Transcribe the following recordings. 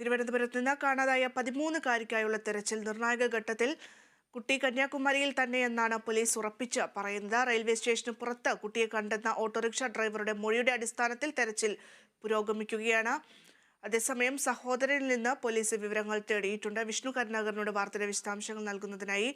തിരുവനന്തപുരത്ത് നിന്ന് കാണാതായ പതിമൂന്നുകാരിക്കായുള്ള തെരച്ചിൽ നിർണായക ഘട്ടത്തിൽ കുട്ടി കന്യാകുമാരിയിൽ തന്നെയെന്നാണ് പോലീസ് ഉറപ്പിച്ച് പറയുന്നത്. റെയിൽവേ സ്റ്റേഷന് പുറത്ത് കുട്ടിയെ കണ്ടെന്ന ഓട്ടോറിക്ഷ ഡ്രൈവറുടെ മൊഴിയുടെ അടിസ്ഥാനത്തിൽ തെരച്ചിൽ പുരോഗമിക്കുകയാണ്. അതേസമയം സഹോദരനിൽ നിന്ന് പോലീസ് വിവരങ്ങൾ തേടിയിട്ടുണ്ട്. വിഷ്ണു കരുണാകരനോട് വാർത്തയുടെ വിശദാംശങ്ങൾ നൽകുന്നതിനായി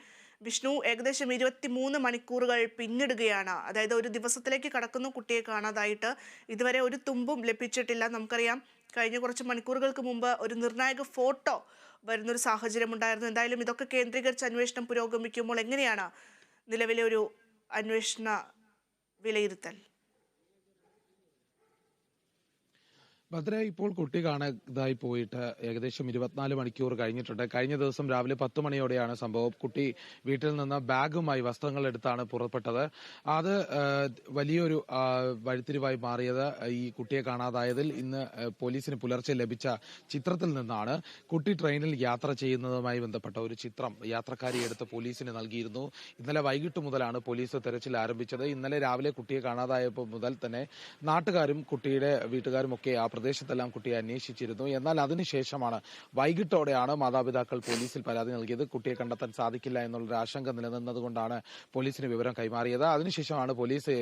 വിഷ്ണു ഏകദേശം ഇരുപത്തി മൂന്ന് മണിക്കൂറുകൾ പിന്നിടുകയാണ്. അതായത് ഒരു ദിവസത്തിലേക്ക് കടക്കുന്ന കുട്ടിയെ കാണാതായിട്ട് ഇതുവരെ ഒരു തുമ്പും ലഭിച്ചിട്ടില്ല. നമുക്കറിയാം കഴിഞ്ഞ കുറച്ച് മണിക്കൂറുകൾക്ക് മുമ്പ് ഒരു നിർണായക ഫോട്ടോ വരുന്നൊരു സാഹചര്യം ഉണ്ടായിരുന്നു. എന്തായാലും ഇതൊക്കെ കേന്ദ്രീകരിച്ച് അന്വേഷണം പുരോഗമിക്കുമ്പോൾ എങ്ങനെയാണ് നിലവിലെ ഒരു അന്വേഷണ വിലയിരുത്തൽ? ഭദ്ര ഇപ്പോൾ കുട്ടി കാണാതായി പോയിട്ട് ഏകദേശം ഇരുപത്തിനാല് മണിക്കൂർ കഴിഞ്ഞിട്ടുണ്ട്. കഴിഞ്ഞ ദിവസം രാവിലെ പത്ത് മണിയോടെയാണ് സംഭവം. കുട്ടി വീട്ടിൽ നിന്ന് ബാഗുമായി വസ്ത്രങ്ങൾ എടുത്താണ് പുറപ്പെട്ടത്. അത് വലിയൊരു വഴിത്തിരിവായി മാറിയത് ഈ കുട്ടിയെ കാണാതായതിൽ ഇന്ന് പോലീസിന് പുലർച്ചെ ലഭിച്ച ചിത്രത്തിൽ നിന്നാണ്. കുട്ടി ട്രെയിനിൽ യാത്ര ചെയ്യുന്നതുമായി ബന്ധപ്പെട്ട ഒരു ചിത്രം യാത്രക്കാരി എടുത്ത് പോലീസിന് നൽകിയിരുന്നു. ഇന്നലെ വൈകിട്ട് മുതലാണ് പോലീസ് തെരച്ചിൽ ആരംഭിച്ചത്. ഇന്നലെ രാവിലെ കുട്ടിയെ കാണാതായപ്പോൾ മുതൽ തന്നെ നാട്ടുകാരും കുട്ടിയുടെ വീട്ടുകാരും ഒക്കെ ആ പ്രദേശത്തെല്ലാം കുട്ടിയെ അന്വേഷിച്ചിരുന്നു. എന്നാൽ അതിനുശേഷമാണ് വൈകിട്ടോടെയാണ് മാതാപിതാക്കൾ പോലീസിൽ പരാതി നൽകിയത്. കുട്ടിയെ കണ്ടെത്താൻ സാധിക്കില്ല എന്നുള്ളൊരു ആശങ്ക നിലനിന്നതുകൊണ്ടാണ് പോലീസിന് വിവരം കൈമാറിയത്. അതിനുശേഷമാണ് പോലീസ്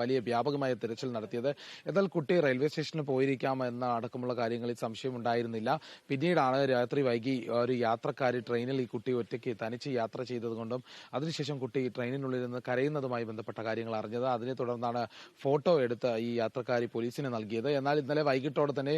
വലിയ വ്യാപകമായ തിരച്ചിൽ നടത്തിയത്. എന്നാൽ കുട്ടി റെയിൽവേ സ്റ്റേഷനിൽ പോയിരിക്കാം എന്ന അടക്കമുള്ള കാര്യങ്ങളിൽ സംശയമുണ്ടായിരുന്നില്ല പിന്നീടാണ് രാത്രി വൈകി ഒരു യാത്രക്കാരി ട്രെയിനിൽ ഈ കുട്ടി ഒറ്റയ്ക്ക് തനിച്ച് യാത്ര ചെയ്തതുകൊണ്ടും അതിനുശേഷം കുട്ടി ട്രെയിനിനുള്ളിൽ നിന്ന് കരയുന്നതുമായി ബന്ധപ്പെട്ട കാര്യങ്ങൾ അറിഞ്ഞത്. അതിനെ തുടർന്നാണ് ഫോട്ടോ എടുത്ത് ഈ യാത്രക്കാരി പോലീസിന് നൽകിയത്. എന്നാൽ ഇന്നലെ വൈകിട്ടോടെ തന്നെ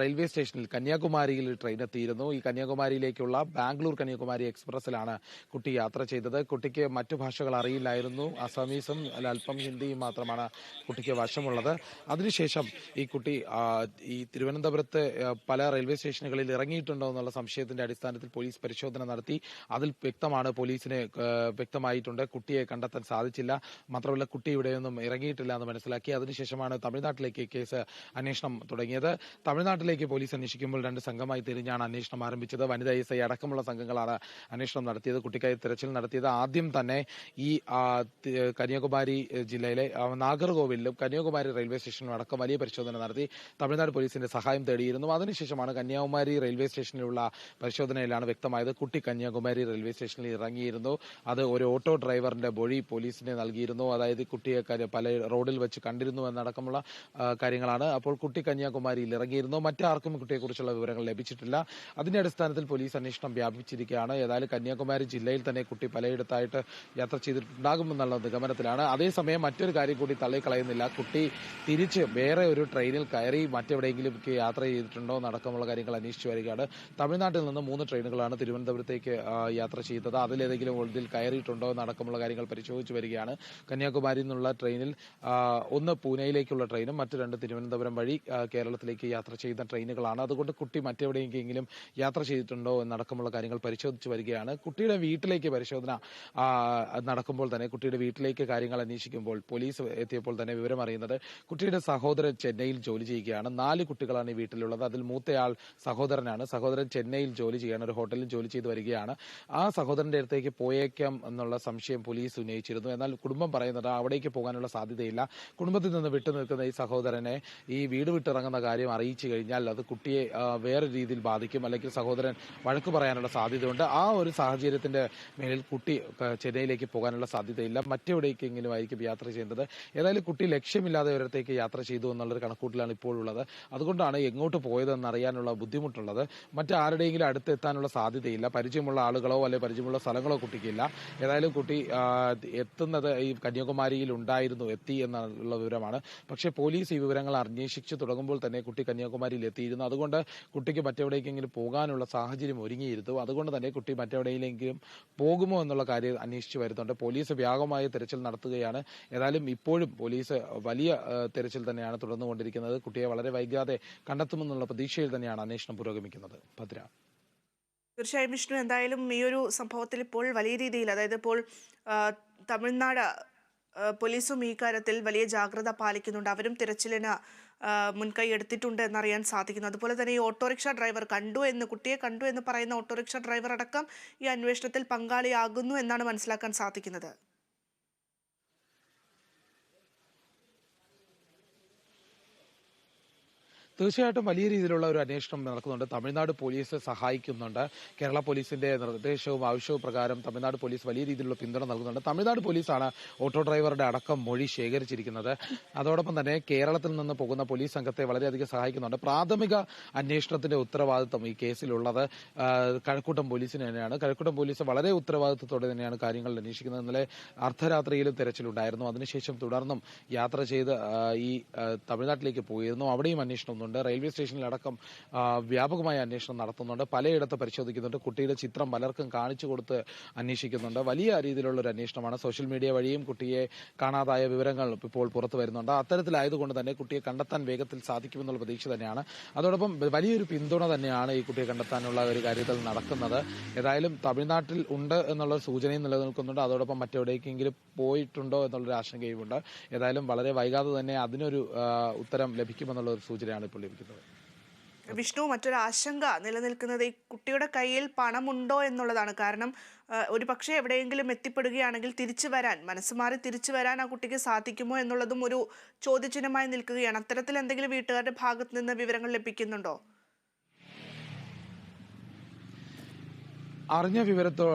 റെയിൽവേ സ്റ്റേഷനിൽ കന്യാകുമാരിയിൽ ട്രെയിൻ എത്തിയിരുന്നു. ഈ കന്യാകുമാരിയിലേക്കുള്ള ബാംഗ്ലൂർ കന്യാകുമാരി എക്സ്പ്രസിലാണ് കുട്ടി യാത്ര ചെയ്തത്. കുട്ടിക്ക് മറ്റു ഭാഷകൾ അറിയില്ലായിരുന്നു. അസമീസും അല്പം ഹിന്ദിയും മാത്രമാണ് കുട്ടിക്ക് വശമുള്ളത്. അതിനുശേഷം ഈ കുട്ടി ഈ തിരുവനന്തപുരത്ത് പല റെയിൽവേ സ്റ്റേഷനുകളിൽ ഇറങ്ങിയിട്ടുണ്ടോ എന്നുള്ള സംശയത്തിന്റെ അടിസ്ഥാനത്തിൽ പോലീസ് പരിശോധന നടത്തി. അതിൽ വ്യക്തമാണ് പോലീസിന് വ്യക്തമായിട്ടുണ്ട് കുട്ടിയെ കണ്ടെത്താൻ സാധിച്ചില്ല. മാത്രമല്ല കുട്ടി ഇവിടെയൊന്നും ഇറങ്ങിയിട്ടില്ല എന്ന് മനസ്സിലാക്കി. അതിനുശേഷമാണ് തമിഴ്നാട്ടിലേക്ക് കേസ് അന്വേഷണം തുടങ്ങിയത്. തമിഴ്നാട്ടിലേക്ക് പോലീസ് അന്വേഷിക്കുമ്പോൾ രണ്ട് സംഘമായി തിരിഞ്ഞാണ് അന്വേഷണം ആരംഭിച്ചത്. വനിതാ എസ് ഐ അടക്കമുള്ള സംഘങ്ങളാണ് അന്വേഷണം നടത്തിയത്. കുട്ടിക്കായി തിരച്ചിൽ നടത്തിയത്. ആദ്യം തന്നെ ഈ കന്യാകുമാരി ജില്ലയിലെ നാഗർകോവിലും കന്യാകുമാരി റെയിൽവേ സ്റ്റേഷനിലും അടക്കം വലിയ പരിശോധന നടത്തി. തമിഴ്നാട് പോലീസിന്റെ സഹായം തേടിയിരുന്നു. അതിനുശേഷമാണ് കന്യാകുമാരി റെയിൽവേ സ്റ്റേഷനിലുള്ള പരിശോധനയിലാണ് വ്യക്തമായത്. കുട്ടി കന്യാകുമാരി റെയിൽവേ സ്റ്റേഷനിൽ ഇറങ്ങിയിരുന്നു. അത് ഒരു ഓട്ടോ ഡ്രൈവറിന്റെ മൊഴി പോലീസിന് നൽകിയിരുന്നു. അതായത് കുട്ടിയെ പല റോഡിൽ വെച്ച് കണ്ടിരുന്നു എന്നടക്കമുള്ള കാര്യങ്ങളാണ്. അപ്പോൾ കുട്ടി കന്യാകുമാരിയിൽ ഇറങ്ങിയിരുന്നു മറ്റാർക്കും കുട്ടിയെക്കുറിച്ചുള്ള വിവരങ്ങൾ ലഭിച്ചിട്ടില്ല. അതിന്റെ അടിസ്ഥാനത്തിൽ പോലീസ് അന്വേഷണം വ്യാപിച്ചിരിക്കുകയാണ് ഏതായാലും കന്യാകുമാരി ജില്ലയിൽ തന്നെ കുട്ടി പലയിടത്തായിട്ട് യാത്ര ചെയ്തിട്ടുണ്ടാകുമെന്നുള്ള നിഗമനത്തിലാണ്. അതേസമയം മറ്റൊരു കാര്യം കൂടി തള്ളിക്കളയുന്നില്ല. കുട്ടി തിരിച്ച് വേറെ ഒരു ട്രെയിനിൽ കയറി മറ്റെവിടെയെങ്കിലും യാത്ര ചെയ്തിട്ടുണ്ടോ നടക്കമുള്ള കാര്യങ്ങൾ അന്വേഷിച്ചു വരികയാണ്. തമിഴ്നാട്ടിൽ നിന്ന് മൂന്ന് ട്രെയിനുകളാണ് തിരുവനന്തപുരത്തേക്ക് യാത്ര ചെയ്തത്. അതിലേതെങ്കിലും ഒന്നിൽ കയറിയിട്ടുണ്ടോ നടക്കമുള്ള കാര്യങ്ങൾ പരിശോധിച്ചു വരികയാണ്. കന്യാകുമാരിയിൽ നിന്നുള്ള ട്രെയിനിൽ ഒന്ന് പൂനെയിലേക്കുള്ള ട്രെയിനും മറ്റു രണ്ട് തിരുവനന്തപുരം വഴി ആ, കേരളത്തിലേക്ക് യാത്ര ചെയ്യുന്ന ട്രെയിനുകളാണ്. അതുകൊണ്ട് കുട്ടി മറ്റെവിടെയെങ്കിലും യാത്ര ചെയ്തിട്ടുണ്ടോ എന്നടക്കമുള്ള കാര്യങ്ങൾ പരിശോധിച്ചു വരികയാണ്. കുട്ടിയുടെ വീട്ടിലേക്ക് പരിശോധന നടക്കുമ്പോൾ തന്നെ കുട്ടിയുടെ വീട്ടിലേക്ക് കാര്യങ്ങൾ അന്വേഷിക്കുമ്പോൾ പോലീസ് എത്തിയപ്പോൾ തന്നെ വിവരം അറിയുന്നത് കുട്ടിയുടെ സഹോദരൻ ചെന്നൈയിൽ ജോലി ചെയ്യുകയാണ്. നാല് കുട്ടികളാണ് ഈ വീട്ടിലുള്ളത്. അതിൽ മൂത്തയാൾ സഹോദരനാണ്. സഹോദരൻ ചെന്നൈയിൽ ജോലി ചെയ്യാണ് ഒരു ഹോട്ടലിൽ ജോലി ചെയ്ത് വരികയാണ്. ആ സഹോദരന്റെ അടുത്തേക്ക് പോയേക്കാം എന്നുള്ള സംശയം പോലീസ് ഉന്നയിച്ചിരുന്നു. എന്നാൽ കുടുംബം പറയുന്നത് അവിടേക്ക് പോകാനുള്ള സാധ്യതയില്ല. കുടുംബത്തിൽ നിന്ന് വിട്ടു നിൽക്കുന്ന ഈ സഹോദരനെ ഈ വീട് വിട്ടിറങ്ങുന്ന കാര്യം അറിയിച്ചു കഴിഞ്ഞാൽ അത് കുട്ടിയെ വേറെ രീതിയിൽ ബാധിക്കും. അല്ലെങ്കിൽ സഹോദരൻ വഴക്ക് പറയാനുള്ള സാധ്യതയുണ്ട്. ആ ഒരു സാഹചര്യത്തിന്റെ മേലിൽ കുട്ടി ചെന്നൈയിലേക്ക് പോകാനുള്ള സാധ്യതയില്ല. മറ്റെവിടേക്കെങ്കിലും ആയിരിക്കും യാത്ര ചെയ്യുന്നത് ഏതായാലും കുട്ടി ലക്ഷ്യമില്ലാതെ ഒരിടത്തേക്ക് യാത്ര ചെയ്തു എന്നുള്ളൊരു കണക്കൂട്ടിലാണ് ഇപ്പോഴുള്ളത്. അതുകൊണ്ടാണ് എങ്ങോട്ട് പോയതെന്ന് അറിയാനുള്ള ബുദ്ധിമുട്ടുള്ളത്. മറ്റാരുടെയെങ്കിലും അടുത്തെത്താനുള്ള സാധ്യതയില്ല. പരിചയമുള്ള ആളുകളോ അല്ലെങ്കിൽ പരിചയമുള്ള സ്ഥലങ്ങളോ കുട്ടിക്കില്ല. ഏതായാലും കുട്ടി എത്തുന്നത് ഈ കന്യാകുമാരിയിൽ ഉണ്ടായിരുന്നു. എത്തി എന്നുള്ള വിവരമാണ്. പക്ഷേ പോലീസ് ഈ വിവരങ്ങൾ അന്വേഷിച്ചു തുടങ്ങുമ്പോൾ തന്നെ കുട്ടി കന്യാകുമാരിയിൽ എത്തിയിരുന്നു അതുകൊണ്ട് കുട്ടിക്ക് മറ്റെവിടേക്കെങ്കിലും പോകാനുള്ള സാഹചര്യം ഒരുങ്ങിയിരുന്നു. അതുകൊണ്ട് തന്നെ കുട്ടി മറ്റെവിടെയെങ്കിലും പോകുമോ എന്നുള്ള കാര്യം അന്വേഷിച്ചു വരുന്നുണ്ട്. പോലീസ് വ്യാപകമായ തെരച്ചിൽ നടത്തുകയാണ്. ഏതായാലും ഇപ്പോഴും പോലീസ് വലിയ തെരച്ചിൽ തന്നെയാണ് തുടർന്നുകൊണ്ടിരിക്കുന്നത്. കുട്ടിയെ വളരെ വൈകാതെ കണ്ടെത്തുമെന്നുള്ള പ്രതീക്ഷയിൽ തന്നെയാണ് അന്വേഷണം പുരോഗമിക്കുന്നത്. ഭദ്ര. തീർച്ചയായും വിഷ്ണു എന്തായാലും ഈ ഒരു സംഭവത്തിൽ ഇപ്പോൾ വലിയ രീതിയിൽ അതായത് ഇപ്പോൾ തമിഴ്നാട് പോലീസും ഈ കാര്യത്തിൽ വലിയ ജാഗ്രത പാലിക്കുന്നുണ്ട്. അവരും തിരച്ചിലിന് മുൻകൈ എടുത്തിട്ടുണ്ട് എന്നറിയാൻ സാധിക്കുന്നു. അതുപോലെ തന്നെ ഈ ഓട്ടോറിക്ഷ ഡ്രൈവർ കണ്ടു എന്ന് കുട്ടിയെ കണ്ടു എന്ന് പറയുന്ന ഓട്ടോറിക്ഷ ഡ്രൈവർ അടക്കം ഈ അന്വേഷണത്തിൽ പങ്കാളിയാകുന്നു എന്നാണ് മനസ്സിലാക്കാൻ സാധിക്കുന്നത്. തീർച്ചയായിട്ടും വലിയ രീതിയിലുള്ള ഒരു അന്വേഷണം നടക്കുന്നുണ്ട്. തമിഴ്നാട് പോലീസ് സഹായിക്കുന്നുണ്ട്. കേരള പോലീസിന്റെ നിർദ്ദേശവും ആവശ്യവും പ്രകാരം തമിഴ്നാട് പോലീസ് വലിയ രീതിയിലുള്ള പിന്തുണ നൽകുന്നുണ്ട്. തമിഴ്നാട് പോലീസാണ് ഓട്ടോ ഡ്രൈവറുടെ അടക്കം മൊഴി ശേഖരിച്ചിരിക്കുന്നത്. അതോടൊപ്പം തന്നെ കേരളത്തിൽ നിന്ന് പോകുന്ന പോലീസ് സംഘത്തെ വളരെയധികം സഹായിക്കുന്നുണ്ട്. പ്രാഥമിക അന്വേഷണത്തിന്റെ ഉത്തരവാദിത്വം ഈ കേസിലുള്ളത് കഴക്കൂട്ടം പോലീസിന് തന്നെയാണ്. കഴക്കൂട്ടം പോലീസ് വളരെ ഉത്തരവാദിത്വത്തോടെ തന്നെയാണ് കാര്യങ്ങൾ അന്വേഷിക്കുന്നത്. ഇന്നലെ അർദ്ധരാത്രിയിലും തെരച്ചിലുണ്ടായിരുന്നു. അതിനുശേഷം തുടർന്നും യാത്ര ചെയ്ത് ഈ തമിഴ്നാട്ടിലേക്ക് പോയിരുന്നു. അവിടെയും അന്വേഷണമുണ്ട് റെയിൽവേ സ്റ്റേഷനിലടക്കം വ്യാപകമായ അന്വേഷണം നടത്തുന്നുണ്ട്. പലയിടത്ത് പരിശോധിക്കുന്നുണ്ട്. കുട്ടിയുടെ ചിത്രം പലർക്കും കാണിച്ചു കൊടുത്ത് അന്വേഷിക്കുന്നുണ്ട്. വലിയ രീതിയിലുള്ള ഒരു അന്വേഷണമാണ്. സോഷ്യൽ മീഡിയ വഴിയും കുട്ടിയെ കാണാതായ വിവരങ്ങൾ ഇപ്പോൾ പുറത്തു വരുന്നുണ്ട്. അത്തരത്തിലായതുകൊണ്ട് തന്നെ കുട്ടിയെ കണ്ടെത്താൻ വേഗത്തിൽ സാധിക്കുമെന്നുള്ള പ്രതീക്ഷ തന്നെയാണ്. അതോടൊപ്പം വലിയൊരു പിന്തുണ തന്നെയാണ് ഈ കുട്ടിയെ കണ്ടെത്താനുള്ള ഒരു കാര്യത്തിൽ നടക്കുന്നത്. ഏതായാലും തമിഴ്നാട്ടിൽ ഉണ്ട് എന്നുള്ള സൂചനയും നിലനിൽക്കുന്നുണ്ട്. അതോടൊപ്പം മറ്റെവിടേക്കെങ്കിലും പോയിട്ടുണ്ടോ എന്നുള്ളൊരു ആശങ്കയുമുണ്ട്. ഏതായാലും വളരെ വൈകാതെ തന്നെ അതിനൊരു ഉത്തരം ലഭിക്കുമെന്നുള്ള ഒരു സൂചനയാണ് ഇപ്പോൾ ലഭിക്കുന്നത് വിഷ്ണു മറ്റൊരു ആശങ്ക നിലനിൽക്കുന്നത് ഈ കുട്ടിയുടെ കയ്യിൽ പണമുണ്ടോ എന്നുള്ളതാണ്. കാരണം ഒരു പക്ഷേ എവിടെയെങ്കിലും എത്തിപ്പെടുകയാണെങ്കിൽ തിരിച്ചു വരാൻ മനസ്സ് മാറി തിരിച്ചു വരാൻ ആ കുട്ടിക്ക് സാധിക്കുമോ എന്നുള്ളതും ഒരു ചോദ്യചിഹ്നമായി നിൽക്കുകയാണ്. അത്തരത്തിൽ എന്തെങ്കിലും വീട്ടുകാരുടെ ഭാഗത്ത് നിന്ന് വിവരങ്ങൾ ലഭിക്കുന്നുണ്ടോ? അറിഞ്ഞ വിവരത്തോ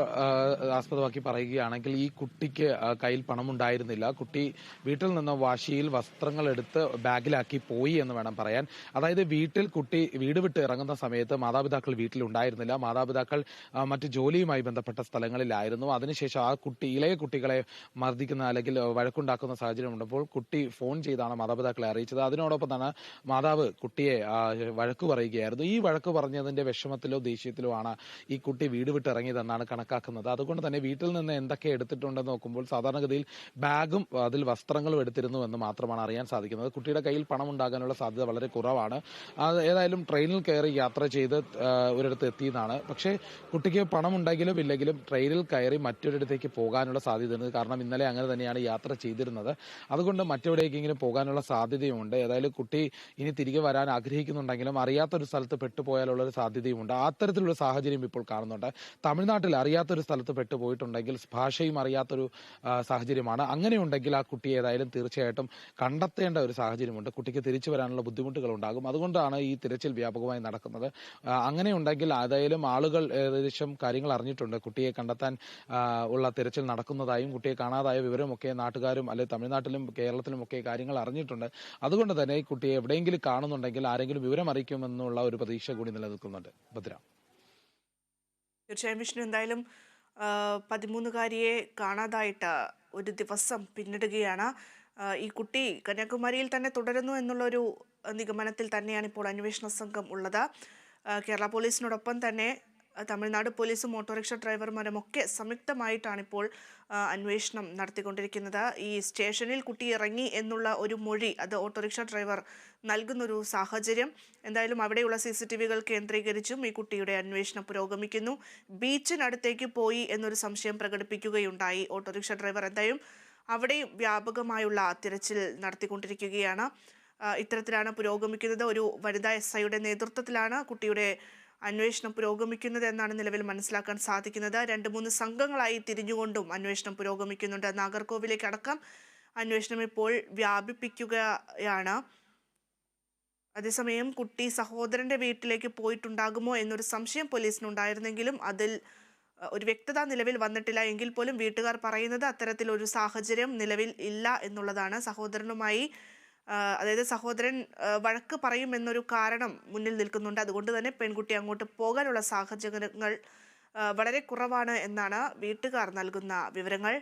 ആസ്പദമാക്കി പറയുകയാണെങ്കിൽ ഈ കുട്ടിക്ക് കയ്യിൽ പണമുണ്ടായിരുന്നില്ല. കുട്ടി വീട്ടിൽ നിന്ന് വാശിയിൽ വസ്ത്രങ്ങൾ എടുത്ത് ബാഗിലാക്കി പോയി എന്ന് വേണം പറയാൻ. അതായത് വീട്ടിൽ കുട്ടി വീട് വിട്ട് ഇറങ്ങുന്ന സമയത്ത് മാതാപിതാക്കൾ വീട്ടിൽ ഉണ്ടായിരുന്നില്ല മാതാപിതാക്കൾ മറ്റ് ജോലിയുമായി ബന്ധപ്പെട്ട സ്ഥലങ്ങളിലായിരുന്നു. അതിനുശേഷം ആ കുട്ടി ഇളയ കുട്ടികളെ മർദ്ദിക്കുന്ന അല്ലെങ്കിൽ വഴക്കുണ്ടാക്കുന്ന സാഹചര്യം ഉണ്ടപ്പോൾ കുട്ടി ഫോൺ ചെയ്താണ് മാതാപിതാക്കളെ അറിയിച്ചത്. അതിനോടൊപ്പം തന്നെ മാതാവ് കുട്ടിയെ വഴക്ക് പറയുകയായിരുന്നു. ഈ വഴക്ക് പറഞ്ഞതിന്റെ വിഷമത്തിലോ ദേഷ്യത്തിലോ ആണ് ഈ കുട്ടി വീട് വിട്ട് ഇറങ്ങിയതെന്നാണ് കണക്കാക്കുന്നത്. അതുകൊണ്ട് തന്നെ വീട്ടിൽ നിന്ന് എന്തൊക്കെ എടുത്തിട്ടുണ്ടെന്ന് നോക്കുമ്പോൾ സാധാരണഗതിയിൽ ബാഗും അതിൽ വസ്ത്രങ്ങളും എടുത്തിരുന്നു എന്ന് മാത്രമാണ് അറിയാൻ സാധിക്കുന്നത്. കുട്ടിയുടെ കയ്യിൽ പണം ഉണ്ടാകാനുള്ള സാധ്യത വളരെ കുറവാണ്. ഏതായാലും ട്രെയിനിൽ കയറി യാത്ര ചെയ്ത് ഒരിടത്ത് എത്തിയതാണ് പക്ഷേ കുട്ടിക്ക് പണം ഉണ്ടെങ്കിലും ഇല്ലെങ്കിലും ട്രെയിനിൽ കയറി മറ്റൊരിടത്തേക്ക് പോകാനുള്ള സാധ്യതയുണ്ട് കാരണം ഇന്നലെ അങ്ങനെ തന്നെയാണ് യാത്ര ചെയ്തിരുന്നത്. അതുകൊണ്ട് മറ്റെവിടേക്കെങ്കിലും പോകാനുള്ള സാധ്യതയുമുണ്ട്. ഏതായാലും കുട്ടി ഇനി തിരികെ വരാൻ ആഗ്രഹിക്കുന്നുണ്ടെങ്കിലും അറിയാത്തൊരു സ്ഥലത്ത് പെട്ടുപോയാലുള്ള ഒരു സാധ്യതയുമുണ്ട് അത്തരത്തിലുള്ള സാഹചര്യം ഇപ്പോൾ കാണുന്നുണ്ട്. തമിഴ്നാട്ടിൽ അറിയാത്തൊരു സ്ഥലത്ത് പെട്ടുപോയിട്ടുണ്ടെങ്കിൽ ഭാഷയും അറിയാത്തൊരു സാഹചര്യമാണ്. അങ്ങനെയുണ്ടെങ്കിൽ ആ കുട്ടി ഏതായാലും തീർച്ചയായിട്ടും കണ്ടെത്തേണ്ട ഒരു സാഹചര്യമുണ്ട്. കുട്ടിക്ക് തിരിച്ചു വരാനുള്ള ബുദ്ധിമുട്ടുകൾ ഉണ്ടാകും അതുകൊണ്ടാണ് ഈ തിരച്ചിൽ വ്യാപകമായി നടക്കുന്നത്. അങ്ങനെ ഉണ്ടെങ്കിൽ ഏതായാലും ആളുകൾ ഏകദേശം കാര്യങ്ങൾ അറിഞ്ഞിട്ടുണ്ട്. കുട്ടിയെ കണ്ടെത്താൻ ഉള്ള തിരച്ചിൽ നടക്കുന്നതായും കുട്ടിയെ കാണാതായ വിവരമൊക്കെ നാട്ടുകാരും അല്ലെ തമിഴ്നാട്ടിലും കേരളത്തിലും ഒക്കെ കാര്യങ്ങൾ അറിഞ്ഞിട്ടുണ്ട്. അതുകൊണ്ട് തന്നെ ഈ കുട്ടിയെ എവിടെയെങ്കിലും കാണുന്നുണ്ടെങ്കിൽ ആരെങ്കിലും വിവരം അറിയിക്കുമെന്നുള്ള ഒരു പ്രതീക്ഷ കൂടി നിലനിൽക്കുന്നുണ്ട്. ഭദ്ര. തീർച്ചയായും വിഷ്ണു എന്തായാലും പതിമൂന്നുകാരിയെ കാണാതായിട്ട് ഒരു ദിവസം പിന്നിടുകയാണ്. ഈ കുട്ടി കന്യാകുമാരിയിൽ തന്നെ തുടരുന്നു എന്നുള്ളൊരു നിഗമനത്തിൽ തന്നെയാണ് ഇപ്പോൾ അന്വേഷണ സംഘം ഉള്ളത്. കേരള പോലീസിനോടൊപ്പം തന്നെ തമിഴ്നാട് പോലീസും ഓട്ടോറിക്ഷ ഡ്രൈവർമാരും ഒക്കെ സംയുക്തമായിട്ടാണ് ഇപ്പോൾ അന്വേഷണം നടത്തിക്കൊണ്ടിരിക്കുന്നത്. ഈ സ്റ്റേഷനിൽ കുട്ടി ഇറങ്ങി എന്നുള്ള ഒരു മൊഴി അത് ഓട്ടോറിക്ഷ ഡ്രൈവർ നൽകുന്നൊരു സാഹചര്യം എന്തായാലും അവിടെയുള്ള സി സി ടി വികൾ കേന്ദ്രീകരിച്ചും ഈ കുട്ടിയുടെ അന്വേഷണം പുരോഗമിക്കുന്നു. ബീച്ചിനടുത്തേക്ക് പോയി എന്നൊരു സംശയം പ്രകടിപ്പിക്കുകയുണ്ടായി. ഓട്ടോറിക്ഷ ഡ്രൈവർ എന്തായാലും അവിടെയും വ്യാപകമായുള്ള തിരച്ചിൽ നടത്തിക്കൊണ്ടിരിക്കുകയാണ്. ഇത്തരത്തിലാണ് പുരോഗമിക്കുന്നത്. ഒരു വനിതാ എസ് ഐയുടെ നേതൃത്വത്തിലാണ് കുട്ടിയുടെ അന്വേഷണം പുരോഗമിക്കുന്നത് എന്നാണ് നിലവിൽ മനസ്സിലാക്കാൻ സാധിക്കുന്നത്. രണ്ട് മൂന്ന് സംഘങ്ങളായി തിരിഞ്ഞുകൊണ്ടും അന്വേഷണം പുരോഗമിക്കുന്നുണ്ട്. നാഗർകോവിലേക്ക് അടക്കം അന്വേഷണം ഇപ്പോൾ വ്യാപിപ്പിക്കുകയാണ്. അതേസമയം കുട്ടി സഹോദരന്റെ വീട്ടിലേക്ക് പോയിട്ടുണ്ടാകുമോ എന്നൊരു സംശയം പോലീസിനുണ്ടായിരുന്നെങ്കിലും അതിൽ ഒരു വ്യക്തത നിലവിൽ വന്നിട്ടില്ല. എങ്കിൽ പോലും വീട്ടുകാർ പറയുന്നത് അത്തരത്തിലൊരു സാഹചര്യം നിലവിൽ ഇല്ല എന്നുള്ളതാണ്. സഹോദരനുമായി അതായത് സഹോദരൻ വഴക്ക് പറയും എന്നൊരു കാരണം മുന്നിൽ നിൽക്കുന്നുണ്ട്. അതുകൊണ്ട് തന്നെ പെൺകുട്ടി അങ്ങോട്ട് പോകാനുള്ള സാഹചര്യങ്ങൾ വളരെ കുറവാണ് എന്നാണ് വീട്ടുകാർ നൽകുന്ന വിവരങ്ങൾ.